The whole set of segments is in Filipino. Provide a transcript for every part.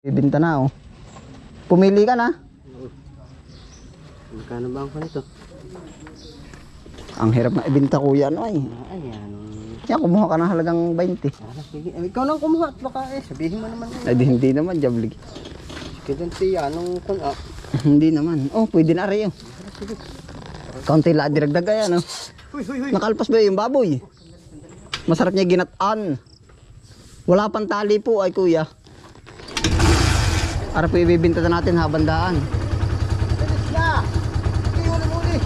Bibinta na oh. Pumili ka na. Magkano ba ang kanito? Ang hirap na ibinta kuya ano ay. Ah, Ayan. Kaya kumuha ka ng halagang 20. Ah, sige. Eh, ikaw nang kumuha at baka eh. Sabihin mo naman eh. Ay di, hindi naman, jablig. Sige dun siya. Anong kun ah. hindi naman. Oh, pwede na rin oh. Kaunti la diragdag ayan oh. Huy, huy, huy. Nakalpas ba yung baboy? Masarap niya ginataan. Wala pang tali po ay kuya. Para po ibibinta na natin habang daan. Bilis na! Sige, huli huli.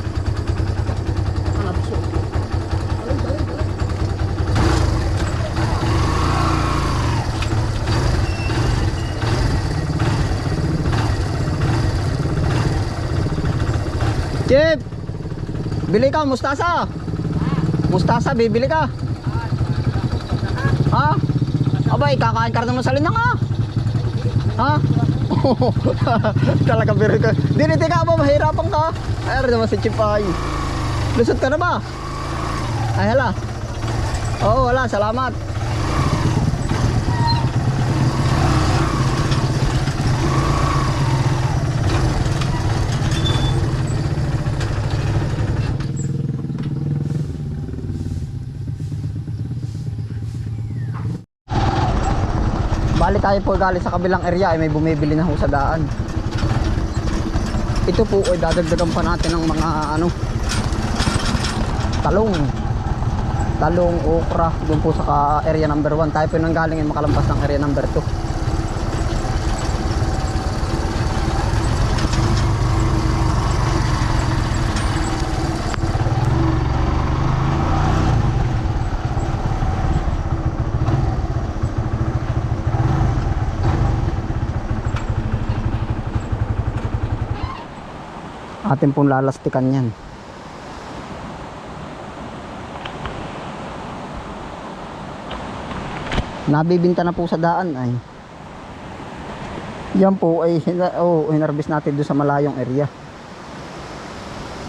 Chip! Bili ka, mustasa! Mustasa, bibili ka! Ha? Abay, kakain ka naman sa linang ha? Ha? Talaga biro ka. Diniti ka ba? Mahirapan ka. Ay, naman si Chip ay. Lusot ka na ba? Ay, hala. Oo, wala. Salamat. Bali tayo po galing sa kabilang area ay may bumibili na ho sa daan. Ito po ay dadagdagan pa natin ng mga ano talong. Talong, okra, doon po sa area number 1. Tayo po nang galing ay makalampas ng area number 2. Atin pong lalastikan yan. Nabibinta na po sa daan ay. Yan po ay oh, hinarbis natin doon sa malayong area.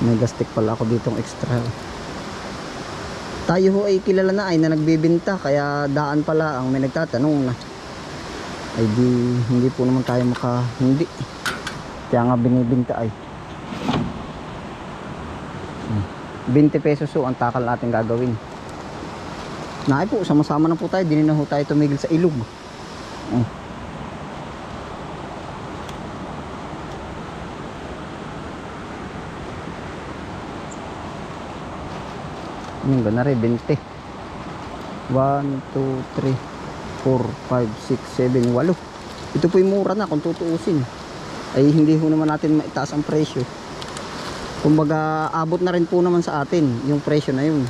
May gastik pala ako ditong extra. Tayo ho ay kilala na ay na nagbibinta kaya daan pala ang may nagtatanong na. Ay di hindi po naman tayo maka hindi. Kaya nga binibinta ay. 20 pesos so ang takal natin gagawin. Naay po, sama-sama na po tayo. Dinin na ho tayo tumigil sa ilog. Oh. Yung gana rin, 20. 1, 2, 3, 4, 5, 6, 7, 8. Ito po yung mura na kung tutuusin. Ay hindi ho naman natin maitaas ang presyo kumbaga abot na rin po naman sa atin yung presyo na yun.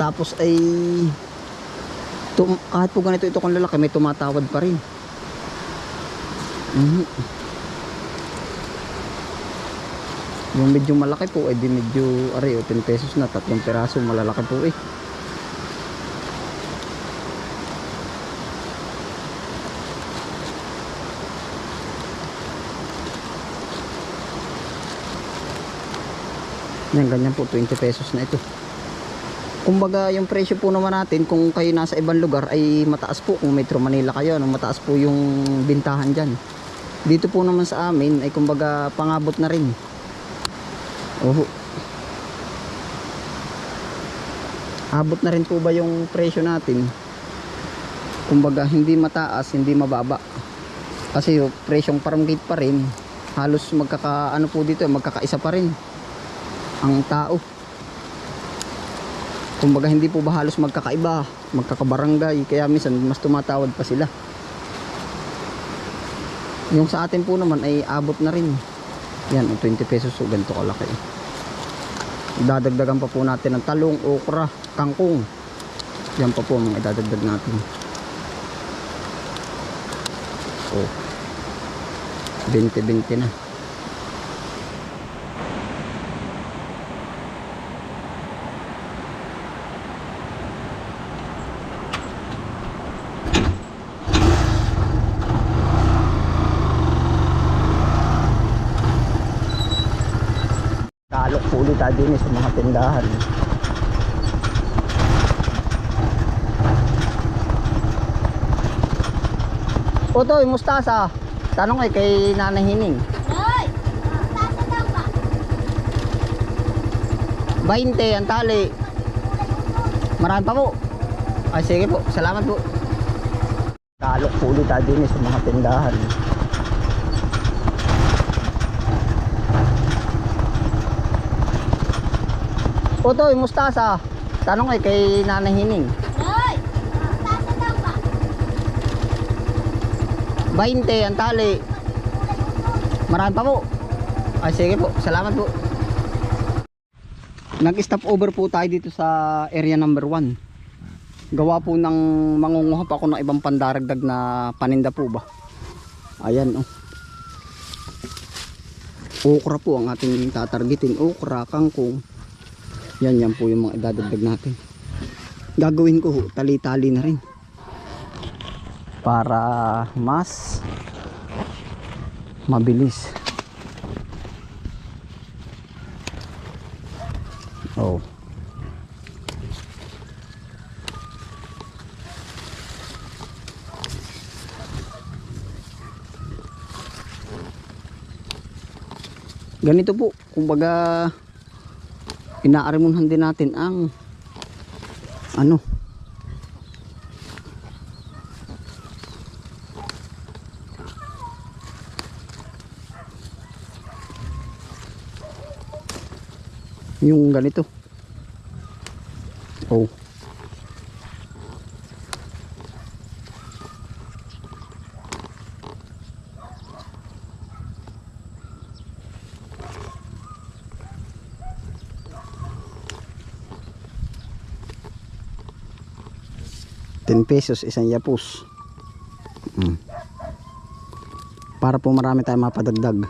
Tapos ay tum, kahit po ganito ito kung lalaki may tumatawad pa rin. Mhm. yung medyo malaki po ay di medyo ari o 10 pesos na tatlong piraso malalaki po eh Yan, ganyan po, 20 pesos na ito. Kumbaga, yung presyo po naman natin, kung kayo nasa ibang lugar, ay mataas po. Kung Metro Manila kayo, ano, mataas po yung bintahan dyan. Dito po naman sa amin, ay kumbaga, pangabot na rin. Oho. Abot na rin po ba yung presyo natin? Kumbaga, hindi mataas, hindi mababa. Kasi yung presyong parangkit pa rin, halos magkaka, ano po dito, magkakaisa pa rin ang tao. Kumbaga hindi po ba halos magkakaiba, magkakabarangay, kaya minsan mas tumatawad pa sila. Yung sa atin po naman ay abot na rin. Yan, 20 pesos so ganito kalaki. Dadagdagan pa po natin ng talong, okra, kangkong. Yan pa po mga idadagdag natin. Oh. 20-20 na. Tayo din sa mga tindahan. Otoy, mustasa. Tanong ay kay Nanay Hining. Hoy! Tasa daw ba? 20 ang tali. Marami pa po. Ay sige po, salamat po. Kalok po ulit tayo din sa mga tindahan. Otoy, mustasa. Tanong ay kay Nanay Hining. Hoy! Tasa daw ba? 20 ang tali. Marami pa po. Ay sige po, salamat po. Nag-stop over po tayo dito sa area number 1. Gawa po ng mangunguha pa ako ng ibang pandaragdag na paninda po ba. Ayan oh. Okra po ang ating tatargetin. Okra, kangkong. Yan yan po yung mga idadagdag natin. Gagawin ko tali-tali na rin para mas mabilis. Oh. Ganito po, kumbaga inaarimunhan din natin ang ano? Yung ganito. Oh ten pesos isang yapus mm. para po marami tayong mapadagdag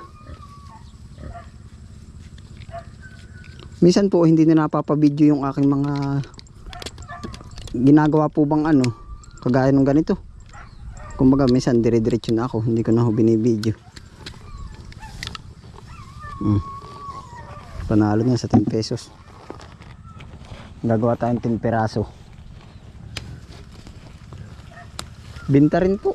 Minsan po hindi na napapabidyo yung aking mga ginagawa po bang ano, kagaya ng ganito. Kumbaga minsan dire-diretso na ako, hindi ko na ho binibidyo. Hmm. Panalo na sa 10 pesos. Gagawa tayong 10 peraso. Binta rin po.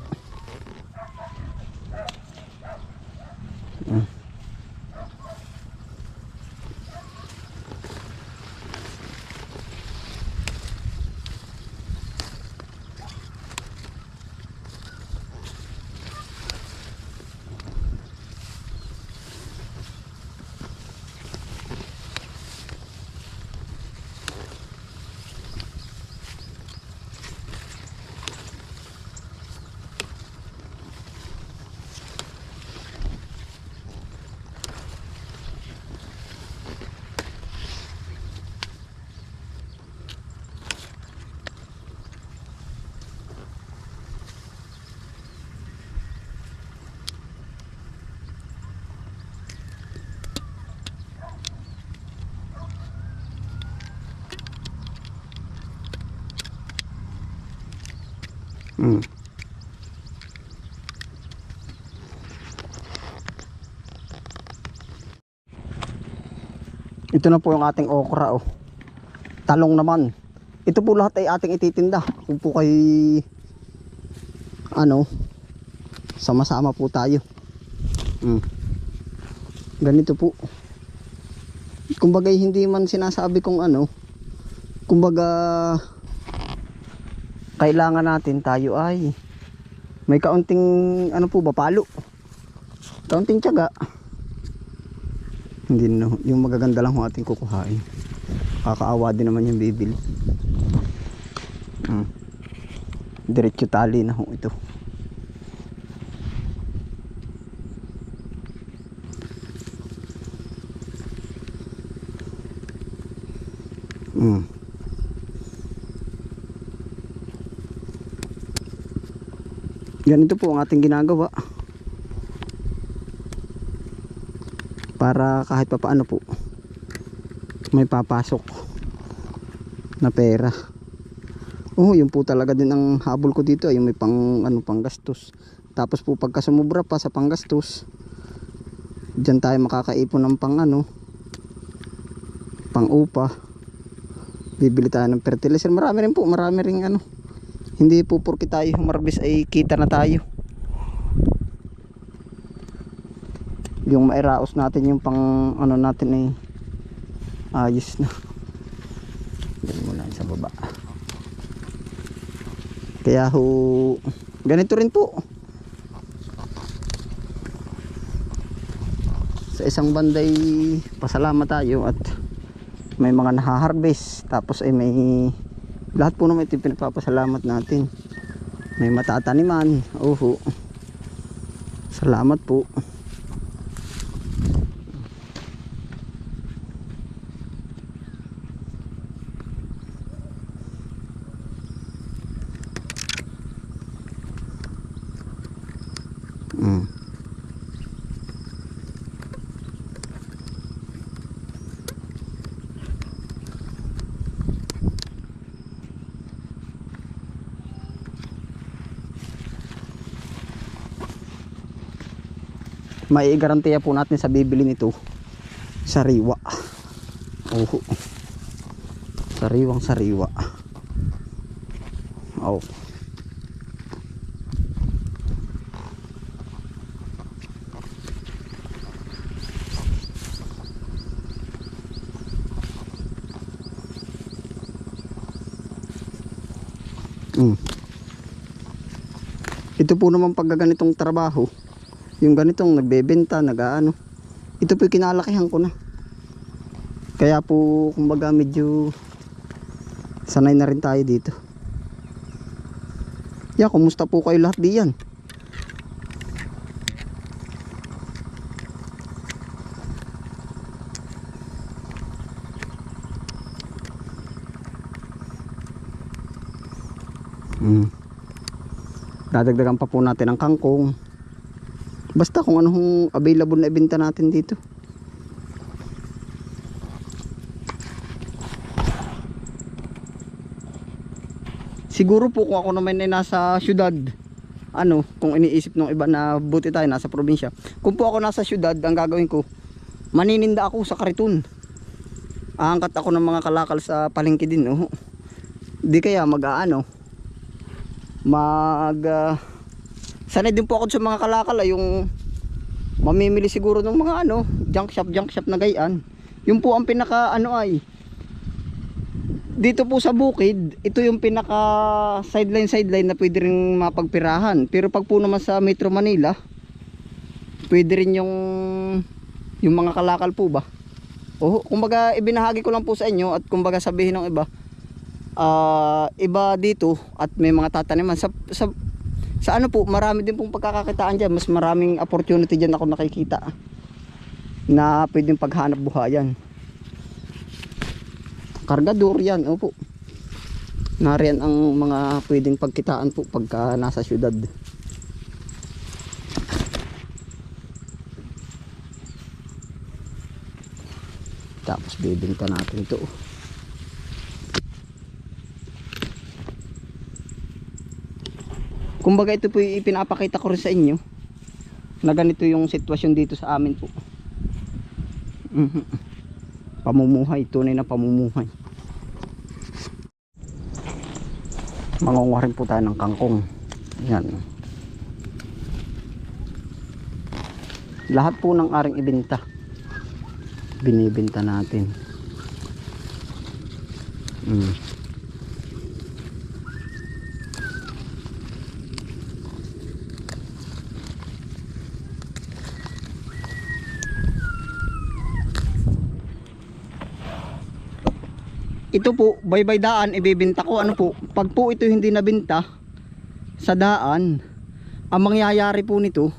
Ito na po yung ating okra oh. Talong naman. Ito po lahat ay ating ititinda. Kung po kay ano sama-sama po tayo. Mm. Ganito po. Kumbaga hindi man sinasabi kong ano. Kumbaga kailangan natin tayo ay may kaunting ano po ba palo kaunting tiyaga hindi na yung magaganda lang ho ating kukuhain kakaawa din naman yung bibili hmm. diretso tali na ho ito hmm. ganito po ang ating ginagawa para kahit pa paano po may papasok na pera. Oh yun po talaga din ang habol ko dito yung may pang ano pang gastos tapos po pagka sumubra pa sa panggastos dyan tayo makakaipon ng pang ano pang upa. Bibili tayo ng fertilizer. Marami rin po marami rin ano. Hindi po porke tayo humarbis ay kita na tayo yung mairaos natin yung pang ano natin eh ayos na. Yan muna sa baba. Kaya ho ganito rin po. Sa isang banday pasalamat tayo at may mga nahaharvest. Tapos ay may lahat po naman ito yung pinagpapasalamat natin. May matataniman oho. Salamat po May garantiya po natin sa bibili nito sariwa. Oho. Sariwang sariwa. Oh. Mm. Ito po naman pag ganitong trabaho, yung ganitong nagbebenta, nag-ano. Ito po kinalakihan ko na. Kaya po kumbaga medyo sanay na rin tayo dito. Ya, kumusta po kayo lahat diyan? Mm. Dadagdagan pa po natin ang kangkong. Basta kung anong available na ibenta natin dito. Siguro po kung ako naman ay nasa syudad, ano, kung iniisip ng iba na buti tayo nasa probinsya. Kung po ako nasa syudad, ang gagawin ko, manininda ako sa kariton. Aangkat ako ng mga kalakal sa palengke din, oh. Di kaya mag-aano, mag ah, sanay din po ako sa mga kalakal yung mamimili siguro ng mga ano junk shop junk shop na gayaan yun po ang pinaka ano ay dito po sa bukid ito yung pinaka sideline sideline na pwede rin mapagpirahan. Pero pag po naman sa Metro Manila pwede rin yung yung mga kalakal po ba? Oh kumbaga ibinahagi ko lang po sa inyo at kumbaga sabihin ng iba ah iba dito at may mga tataniman. Sa, sa sa ano po marami din pong pagkakakitaan dyan. Mas maraming opportunity dyan ako nakikita. Na pwedeng paghanap buhayan. Kargador yan opo. Nariyan ang mga pwedeng pagkitaan po pagka nasa syudad. Tapos bibinta natin ito Kumbaga ito po yung ipinapakita ko rin sa inyo na ganito yung sitwasyon dito sa amin po. Mhm. Pamumuhay, tunay na pamumuhay. Mangunguha rin po tayo ng kangkong. Yan. Lahat po ng aring ibenta. Binibenta natin. Mm. Ito po baybay daan ibebenta ko. Ano po pag po ito hindi nabenta sa daan ang mangyayari po nito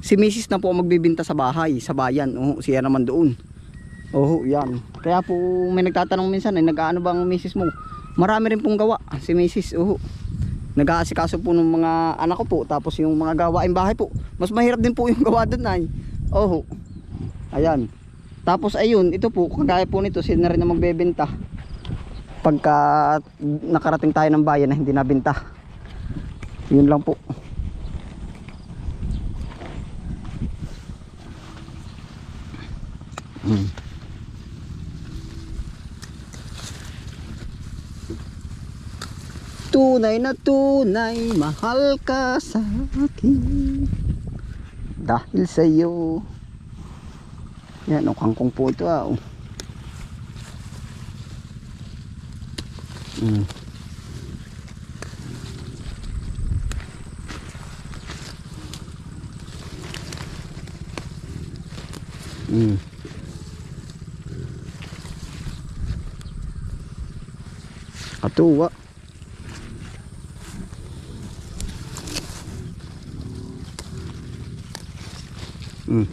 si misis na po magbebenta sa bahay sa bayan. Oh siya naman doon. Oh yan. Kaya po may nagtatanong minsan ay nag-aano ba ang misis mo? Marami rin pong gawa si misis. Oh nag-aasikaso po ng mga anak ko po tapos yung mga gawain bahay po. Mas mahirap din po yung gawa doon ay. Oh ayan. Tapos ayun ito po kagaya po nito sila na rin ang magbebenta pagka nakarating tayo ng bayan na hindi nabenta yun lang po hmm. tunay na tunay mahal ka sa akin dahil sa iyo Yan, o, kangkong po ito ah. Mm. Mm. Katuwa. Mm.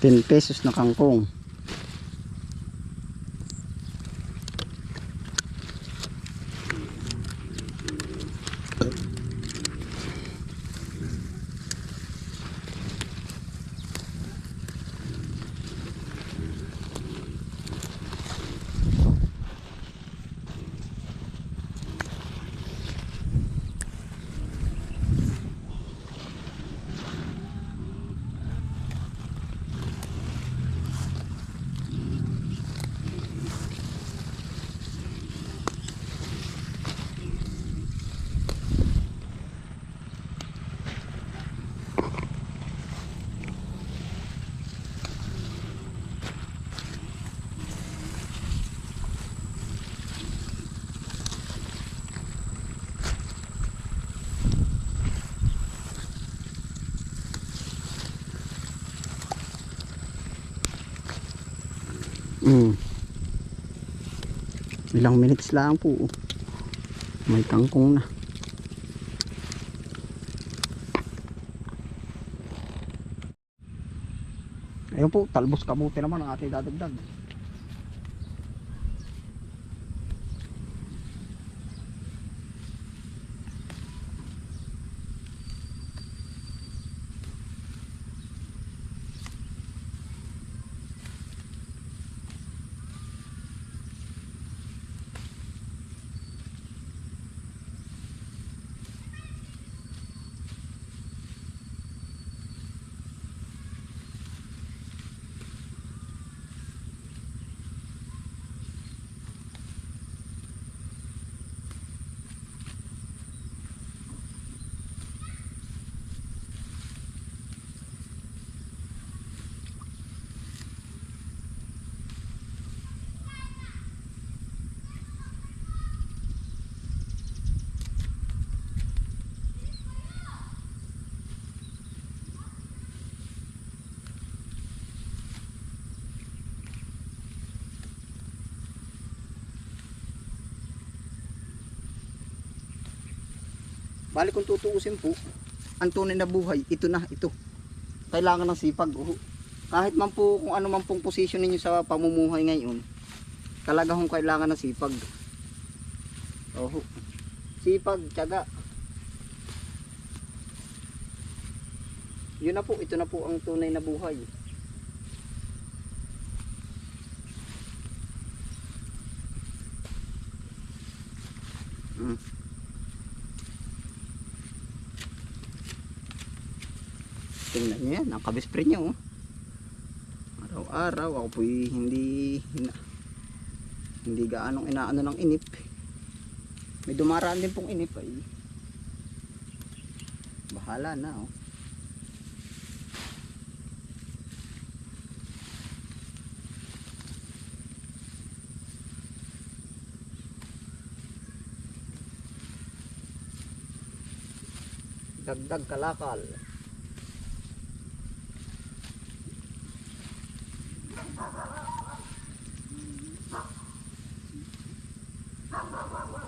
10 pesos na kangkong. Mm. Ilang minutes lang po. May kangkong na. Ayun po, talbos kabuti naman ang ating dadagdag. Bali kung tutuusin po, ang tunay na buhay, ito na, ito. Kailangan ng sipag. Oh. Kahit man po kung ano man pong posisyon ninyo sa pamumuhay ngayon, talaga hong kailangan ng sipag. Oh. Sipag, tiyaga. Yun na po, ito na po ang tunay na buhay. Mm. Tingnan nyo yan, ang kabispre nyo. oh. Araw-araw, ako po'y hindi, hindi gaanong inaano ng inip. May dumaraan din pong inip ay. Bahala na oh. Dagdag kalakal. Thank you.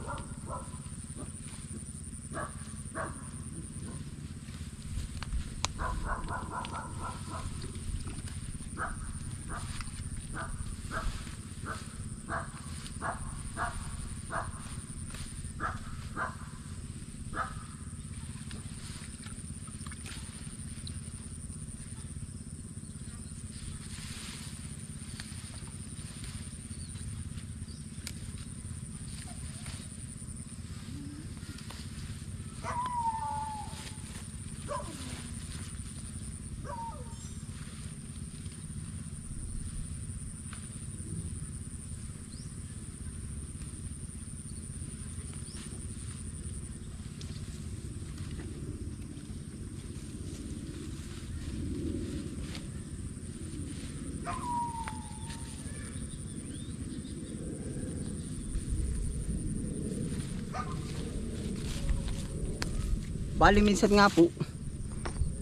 Bali minsan nga po,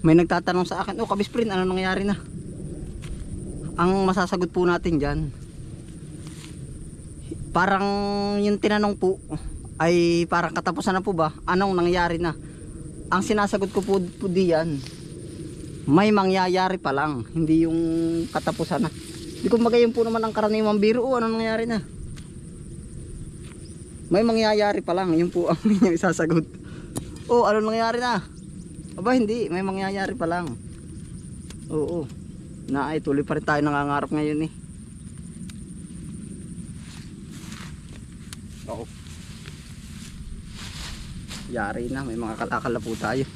may nagtatanong sa akin, oh kabisprin, ano nangyayari na? Ang masasagot po natin dyan, parang yung tinanong po, ay parang katapusan na po ba? Anong nangyayari na? Ang sinasagot ko po, po diyan, may mangyayari pa lang, hindi yung katapusan na. Hindi ko magayon po naman ang karaniwang biro, oh, anong nangyayari na? May mangyayari pa lang, yun po ang inyong isasagot. Oh, ano nangyayari na? Aba, hindi. May mangyayari pa lang. Oo. Na ay, tuloy pa rin tayo nangangarap ngayon eh. Oo. Yari na, may mga kalakala po tayo.